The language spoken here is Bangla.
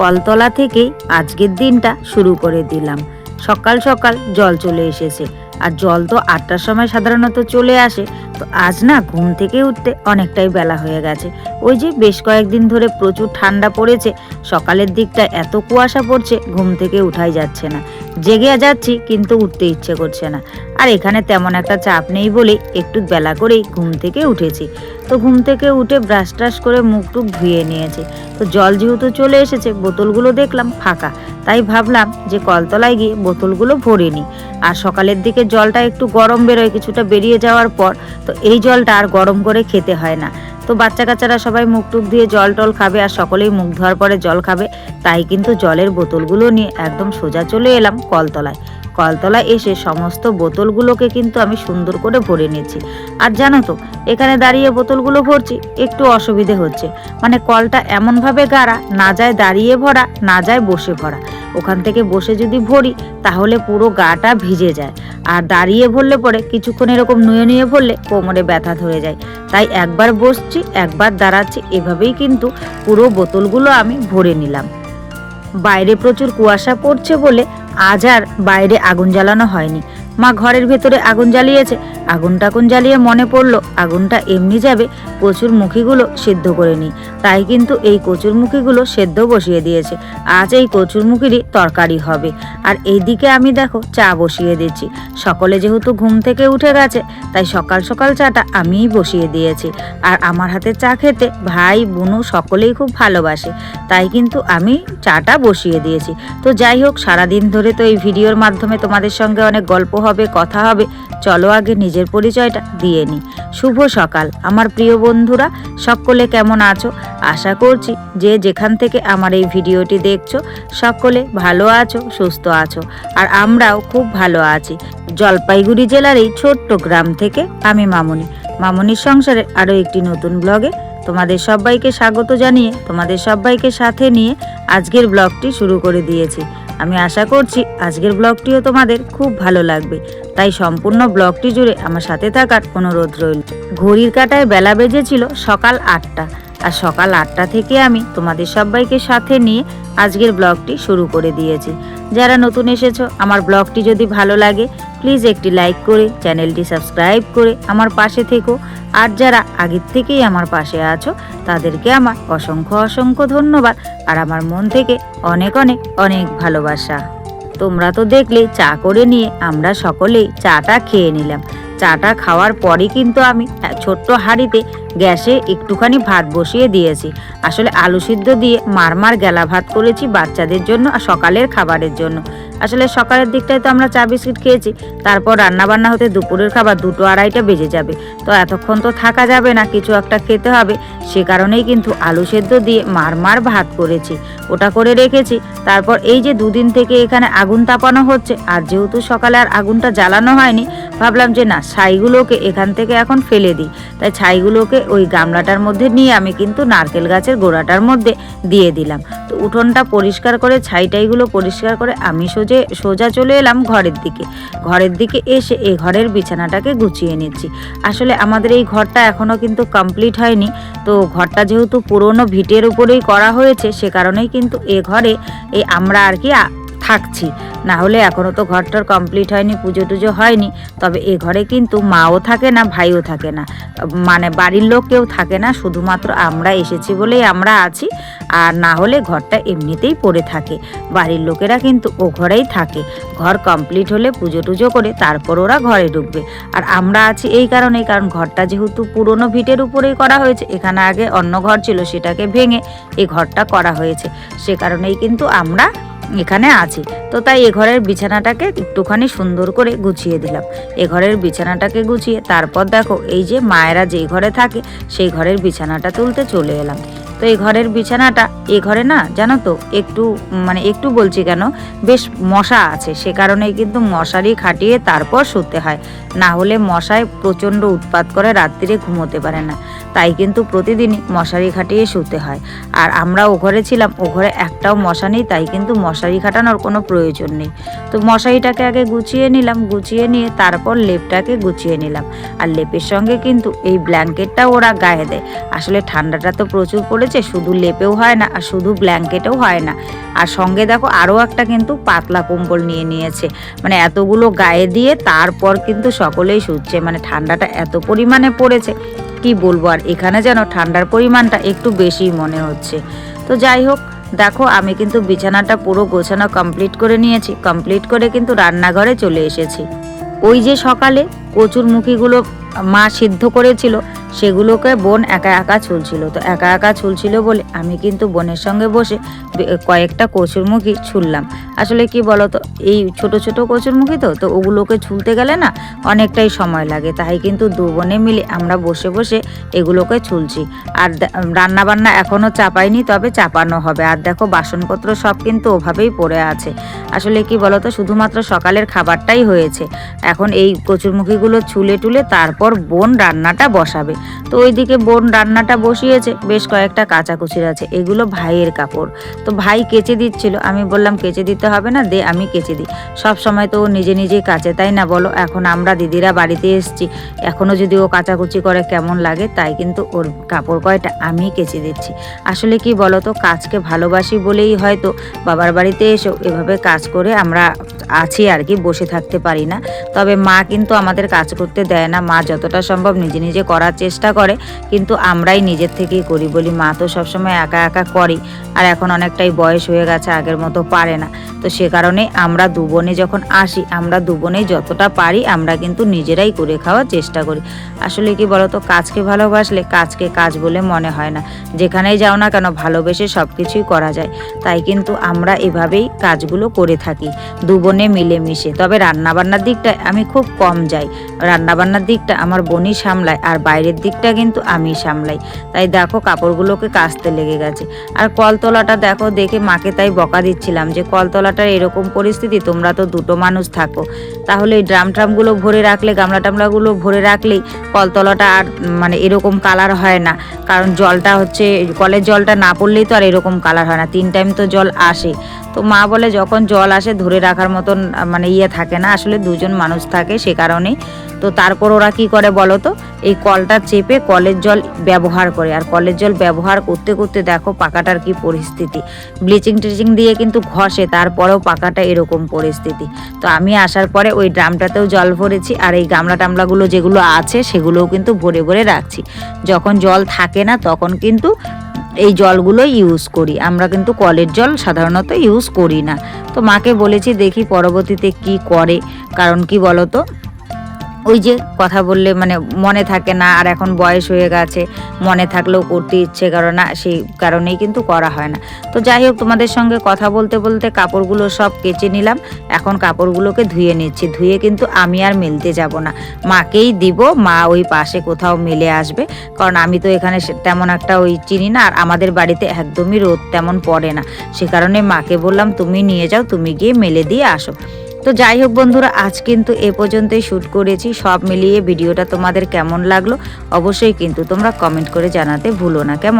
কলতলা থেকেই আজকের দিনটা শুরু করে দিলাম। সকাল সকাল জল চলে এসেছে। আর জল তো আটটার সময় সাধারণত চলে আসে। তো আজ না ঘুম থেকে উঠতে অনেকটাই বেলা হয়ে গেছে। ওই যে বেশ কয়েকদিন ধরে প্রচুর ঠান্ডা পড়েছে, সকালের দিকটা এত কুয়াশা পড়ছে, ঘুম থেকে উঠাই যাচ্ছে না। জেগে যাচ্ছি, কিন্তু উঠতে ইচ্ছে করছে না। আর এখানে তেমন একটা চাপ নেই বলেই একটু বেলা করেই ঘুম থেকে উঠেছি। তো ঘুম থেকে উঠে ব্রাশ ট্রাশ করে মুখ টুক ধুয়ে নিয়েছি। তো জল যেহেতু চলে এসেছে, বোতলগুলো দেখলাম ফাঁকা। তাই ভাবলাম যে কলতলায় গিয়ে বোতলগুলো ভরে নিই। আর সকালের দিকে জলটা একটু গরম বেরোয়, কিছুটা বেরিয়ে যাওয়ার পর, তো এই জলটা আর গরম করে খেতে হয় না। তো বাচ্চা কাচ্চারা সবাই মুখ টুক দিয়ে জল টল খাবে আর সকলেই মুখ ধোয়ার পরে জল খাবে। তাই কিন্তু জলের বোতলগুলো নিয়ে একদম সোজা চলে এলাম কলতলায়। কলতলায় এসে সমস্ত বোতলগুলোকে কিন্তু আমি সুন্দর করে ভরে নিচ্ছি আর জানো তো, এখানে দাঁড়িয়ে বোতলগুলো ভরছি, একটু অসুবিধে হচ্ছে। মানে কলটা এমনভাবে গাড়া, না যায় দাঁড়িয়ে ভরা, না যায় বসে ভরা। ওখান থেকে বসে যদি ভরি, তাহলে পুরো গাটা ভিজে যায়। আর দাঁড়িয়ে ভরলে পরে কিছুক্ষণ এরকম নুয়ে নুয়ে ভরলে কোমরে ব্যথা ধরে যায়। তাই একবার বসছি, একবার দাঁড়াচ্ছি, এভাবেই কিন্তু পুরো বোতলগুলো আমি ভরে নিলাম। বাইরে প্রচুর কুয়াশা পড়ছে বলে আজ আর বাইরে আগুন জ্বালানো হয়নি। মা ঘরের ভেতরে আগুন জ্বালিয়েছে। আগুন টাগুন জ্বালিয়ে মনে পড়ল? আগুনটা এমনি যাবে, কচুর মুখিগুলো সেদ্ধ করে নিই। তাই কিন্তু এই কচুর মুখিগুলো সেদ্ধ বসিয়ে দিয়েছে। আজ এই কচুর মুখিরই তরকারি হবে। আর এইদিকে আমি দেখো চা বসিয়ে দিচ্ছি। সকলে যেহেতু ঘুম থেকে উঠে গেছে, তাই সকাল সকাল চাটা আমিই বসিয়ে দিয়েছি। আর আমার হাতে চা খেতে ভাই, বোনু সকলেই খুব ভালোবাসে। তাই কিন্তু আমি চাটা বসিয়ে দিয়েছি। তো যাই হোক, সারাদিন ধরে তো এই ভিডিওর মাধ্যমে তোমাদের সঙ্গে অনেক গল্প হবে, কথা হবে। চলো আগে নিজের পরিচয়টা দিয়ে নিই শুভ সকাল। আমার প্রিয় বন্ধুরা, সকলে কেমন আছো? আশা করছি যে যেখান থেকে আমার এই ভিডিওটি দেখছ, সকলে ভালো আছো, সুস্থ আছো। আর আমরাও খুব ভালো আছি। জলপাইগুড়ি জেলার এই ছোট্ট গ্রাম থেকে আমি মামনি। মামনির সংসারের আরও একটি নতুন ব্লগে তোমাদের সবাইকে স্বাগত জানিয়ে তোমাদের সবাইকে সাথে নিয়ে আজকের ব্লগটি শুরু করে দিয়েছি। আমি আশা করছি আজকের ব্লগটিও তোমাদের খুব ভালো লাগবে। তাই সম্পূর্ণ ব্লগটি জুড়ে আমার সাথে থাকার অনুরোধ রইল। ঘড়ির কাটায় বেলা বেজেছিল সকাল আটটা। আর সকাল আটটা থেকে আমি তোমাদের সবাইকে সাথে নিয়ে আজকের ব্লগটি শুরু করে দিয়েছি। যারা নতুন এসেছ, আমার ব্লগটি যদি ভালো লাগে প্লিজ একটি লাইক করে চ্যানেলটি সাবস্ক্রাইব করে আমার পাশে থেকো। আর যারা আগের থেকেই আমার পাশে আছো, তাদেরকে আমার অসংখ্য অসংখ্য ধন্যবাদ। আর আমার মন থেকে অনেক অনেক অনেক ভালোবাসা। তোমরা তো দেখলে, চা করে নিয়ে আমরা সকলেই চাটা খেয়ে নিলাম। চাটা খাওয়ার পরে কিন্তু আমি ছোট্ট হাঁড়িতে গ্যাসে একটুখানি ভাত বসিয়ে দিয়েছি। আসলে আলু সিদ্ধ দিয়ে মারমার গেলা ভাত করেছি বাচ্চাদের জন্য আর সকালের খাবারের জন্য। আসলে সকালের দিকটায় তো আমরা চা বিস্কিট খেয়েছি, তারপর রান্না বান্না হতে দুপুরের খাবার দুটো আড়াইটা বেজে যাবে। তো এতক্ষণ তো থাকা যাবে না, কিছু একটা খেতে হবে। সে কারণেই কিন্তু আলু সেদ্ধ দিয়ে মারমার ভাত করেছি। ওটা করে রেখেছি, তারপর এই যে দুদিন থেকে এখানে আগুন তাপানো হচ্ছে, আর যেহেতু সকালে আর আগুনটা জ্বালানো হয়নি, ভাবলাম যে না, ছাইগুলোকে এখান থেকে এখন ফেলে দিই। তাই ছাইগুলোকে ওই গামলাটার মধ্যে নিয়ে আমি কিন্তু নারকেল গাছের গোড়াটার মধ্যে দিয়ে দিলাম। তো উঠোনটা পরিষ্কার করে, ছাইটাইগুলো পরিষ্কার করে আমি সোজে, সোজা চলে এলাম ঘরের দিকে। ঘরের দিকে এসে এই ঘরের বিছানাটাকে গুছিয়ে নিচ্ছি। আসলে আমাদের এই ঘরটা এখনও কিন্তু কমপ্লিট হয়নি। তো ঘরটা যেহেতু পুরনো ভিটের উপরেই করা হয়েছে, সে কারণেই কিন্তু এ ঘরে এই আমরা আর কি থাকছি। না হলে এখনও তো ঘরটার কমপ্লিট হয়নি, পুজো টুজো হয়নি। তবে এ ঘরে কিন্তু মাও থাকে না, ভাইও থাকে না। মানে বাড়ির লোক কেউ থাকে না, শুধুমাত্র আমরা এসেছি বলেই আমরা আছি। আর না হলে ঘরটা এমনিতেই পড়ে থাকে। বাড়ির লোকেরা কিন্তু ও ঘরেই থাকে। ঘর কমপ্লিট হলে পুজো টুজো করে তারপর ওরা ঘরে ঢুকবে। আর আমরা আছি এই কারণেই, কারণ ঘরটা যেহেতু পুরনো ভিটের উপরেই করা হয়েছে, এখানে আগে অন্য ঘর ছিল, সেটাকে ভেঙে এই ঘরটা করা হয়েছে। সে কারণেই কিন্তু আমরা এখানে আছি। তো তাই এ ঘরের বিছানাটাকে একটুখানি সুন্দর করে গুছিয়ে দিলাম। এ ঘরের বিছানাটাকে গুছিয়ে তারপর দেখো, এই যে মায়েরা যেই ঘরে থাকে, সেই ঘরের বিছানাটা তুলতে চলে এলাম। তো এই ঘরের বিছানাটা, এ ঘরে না, জানো তো, একটু মানে একটু বলছি কেন, বেশ মশা আছে, সে কারণেই কিন্তু মশারি খাটিয়ে তারপর শুতে হয়। না হলে মশায় প্রচণ্ড উৎপাত করে রাত্রিরে ঘুমোতে পারে না। তাই কিন্তু প্রতিদিনই মশারি খাটিয়ে শুতে হয়। আর আমরা ও ঘরে ছিলাম, ও ঘরে একটাও মশা নেই, তাই কিন্তু মশারি খাটানোর কোনো প্রয়োজন নেই। তো মশারিটাকে আগে গুছিয়ে নিলাম, গুছিয়ে নিয়ে তারপর লেপটাকে গুছিয়ে নিলাম। আর লেপের সঙ্গে কিন্তু এই ব্ল্যাঙ্কেটটা ওরা গায়ে দেয়। আসলে ঠান্ডাটা তো প্রচুর পড়েছে পড়েছে শুধু লেপেও হয় না, আর শুধু ব্ল্যাঙ্কেটেও হয় না। আর সঙ্গে দেখো, আরও একটা কিন্তু পাতলা কম্বল নিয়ে নিয়েছে। মানে এতগুলো গায়ে দিয়ে তারপর কিন্তু সকলেই শুচ্ছে। মানে ঠান্ডাটা এত পরিমাণে পড়েছে, কি বলব? আর এখানে যেন ঠান্ডার পরিমাণটা একটু বেশি মনে হচ্ছে। তো যাই হোক, দেখো, আমি কিন্তু বিছানাটা পুরো গোছানো কমপ্লিট করে নিয়েছি। কমপ্লিট করে কিন্তু রান্নাঘরে চলে এসেছি। ওই যে সকালে কচুর মুখিগুলো মা সিদ্ধ করেছিল সেগুলোকে বোন একা একা ছুলছিল। তো একা একা ছুলছিল বলে আমি কিন্তু বোনের সঙ্গে বসে কয়েকটা কচুরমুখী ছুললাম। আসলে কি বলতো, এই ছোট ছোট কচুরমুখী তো তো ওগুলোকে ছুলতে গেলে না অনেকটাই সময় লাগে। তাই কিন্তু দু বোনে মিলে আমরা বসে বসে এগুলোকে ছুলছি। আর রান্না বান্না এখনও চাপাইনি তবে চাপানো হবে। আর দেখো বাসনপত্র সব কিন্তু ওভাবেই পড়ে আছে। আসলে কি বলতো, শুধুমাত্র সকালের খাবারটাই হয়েছে। এখন এই কচুরমুখীগুলো ছুলে টুলে তারপর বোন রান্নাটা বসাবে। তো ওইদিকে বোন রান্নাটা বসিয়েছে, বেশ কয়েকটা কাচাকুচির আছে, এগুলো ভাইয়ের কাপড়। তো ভাই কেচে দিচ্ছিল, আমি বললাম, কেচে দিতে হবে না, দে, আমি কেচে দিই। সব সময় তো ও নিজে নিজেই কাচে, তাই না বলো? এখন আমরা দিদিরা বাড়িতে এসেছি এখনও যদি ও কাচাকুচি করে, কেমন লাগে? তাই কিন্তু ওর কাপড় কয়টা, আমি কেচে দিচ্ছি। আসলে কি বলো তো কাজকে ভালোবাসি বলেই হয়তো বাবার বাড়িতে এসেও এভাবে কাজ করে আমরা আছি আর কি, বসে থাকতে পারি না। তবে মা কিন্তু আমাদের কাজ করতে দেয় না, মা যতটা সম্ভব নিজে নিজে করার চেষ্টা করে, কিন্তু আমরাই নিজের থেকেই করি বলি, মা তো সবসময় একা একা করি আর এখন অনেকটাই বয়স হয়ে গেছে, আগের মতো পারে না। তো সে কারণে আমরা দু বোনে যখন আসি, আমরা দু বোনেই যতটা পারি, আমরা কিন্তু নিজেরাই করে খাওয়ার চেষ্টা করি। আসলে কি বলতো, কাজকে ভালোবাসলে কাজকে কাজ বলে মনে হয় না। যেখানেই যাও না কেন, ভালোবেসে সব কিছুই করা যায়। তাই কিন্তু আমরা এভাবেই কাজগুলো করে থাকি, দু বোনে মিলেমিশে। তবে রান্নাবান্নার দিকটায় আমি খুব কম যাই। রান্নাবান্নার দিকটা আমার বোনই সামলায়, আর বাইরের দিকটা কিন্তু আমি সামলাই। তাই দেখো কাপড়গুলোকে কাচতে লেগে গেছে। আর কলতলাটা দেখো দেখে মাকে তাই বকা দিচ্ছিলাম যে, কলতলাটার এরকম পরিস্থিতি, তোমরা তো দুটো মানুষ থাকো। তাহলে এই ড্রাম ট্রামগুলো ভরে রাখলে, গামলা টামলাগুলো ভরে রাখলেই কলতলাটা আর মানে এরকম কালার হয় না। কারণ জলটা হচ্ছে, কলের জলটা না পড়লেই তো আর এরকম কালার হয় না। তিন টাইম তো জল আসে। তো মা বলে, যখন জল আসে, ধরে রাখার মতন মানে ইয়ে থাকে না। আসলে দুজন মানুষ থাকে সে কারণেই তো তারপর ওরা কি করে বলো তো? এই কলটা চেপে কলের জল ব্যবহার করে। আর কলের জল ব্যবহার করতে করতে দেখো পাকাটার কি পরিস্থিতি। ব্লিচিং টিচিং দিয়ে কিন্তু ঘষে, তারপরেও পাকাটা এরকম পরিস্থিতি। তো আমি আসার পরে ওই ড্রামটাতেও জল ভরেছি, আর এই গামলা টামলাগুলো যেগুলো আছে সেগুলোও কিন্তু ভরে ভরে রাখছি। যখন জল থাকে না তখন কিন্তু এই জলগুলো ইউজ করি। আমরা কিন্তু কলের জল সাধারণত ইউজ করি না। তো মাকে বলেছি, দেখি পরবর্তীতে কি করে? কারণ কি বলতো ওই যে কথা বললে মানে মনে থাকে না, আর এখন বয়স হয়ে গেছে, মনে থাকলেও করতে ইচ্ছে করে না, সেই কারণেই কিন্তু করা হয় না। তো যাই হোক, তোমাদের সঙ্গে কথা বলতে বলতে কাপড়গুলো সব কেচে নিলাম, এখন কাপড়গুলোকে ধুয়ে নিচ্ছি, ধুয়ে কিন্তু আমি আর মেলতে যাব না। মাকেই দিব, মা ওই পাশে কোথাও মেলে আসবে, কারণ আমি তো এখানে তেমন একটা ওই চিনি না, আর আমাদের বাড়িতে একদমই রোদ তেমন পড়ে না। সে কারণে মাকে বললাম, তুমি নিয়ে যাও, তুমি গিয়ে মেলে দিয়ে আসো। তো যাই হোক বন্ধুরা, আজ কিন্তু এ পর্যন্তই শ্যুট করেছি। সব মিলিয়ে ভিডিওটা তোমাদের কেমন লাগল অবশ্যই কিন্তু তোমরা কমেন্ট করে জানাতে ভুলো না। কেমন